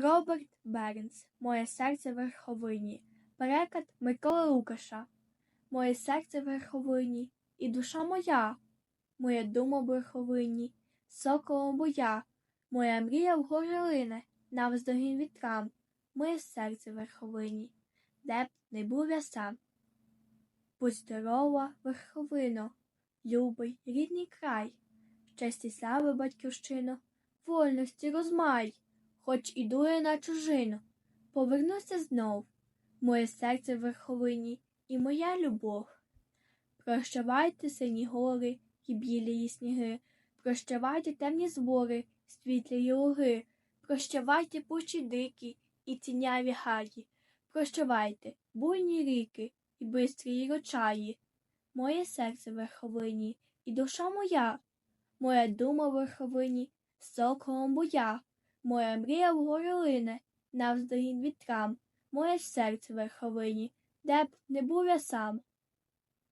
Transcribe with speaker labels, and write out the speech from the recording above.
Speaker 1: Роберт Бернс Моє серце в верховині. Переклад Миколи Лукаша. Моє серце в верховині і душа моя, моя дума в верховині, соколом боя, моя мрія вгорі лине, навздогін вітрам, моє серце в верховині, де б не був я сам. Будь здорова, верховино, любий рідний край, честі слави батьківщино, вольності розмай, хоч іду я на чужину, повернуся знов, моє серце в верховині і моя любов. Прощавайте сині гори і білі сніги, прощавайте темні збори, світлі луги, прощавайте пучі дикі і тіняві гаї, прощавайте буйні ріки і бистрі рочаї. Моє серце в верховині і душа моя, моя дума в верховині, соколом боя, моя мрія вгорі лине, навздогін вітрам, моє серце в верховині, де б не був я сам.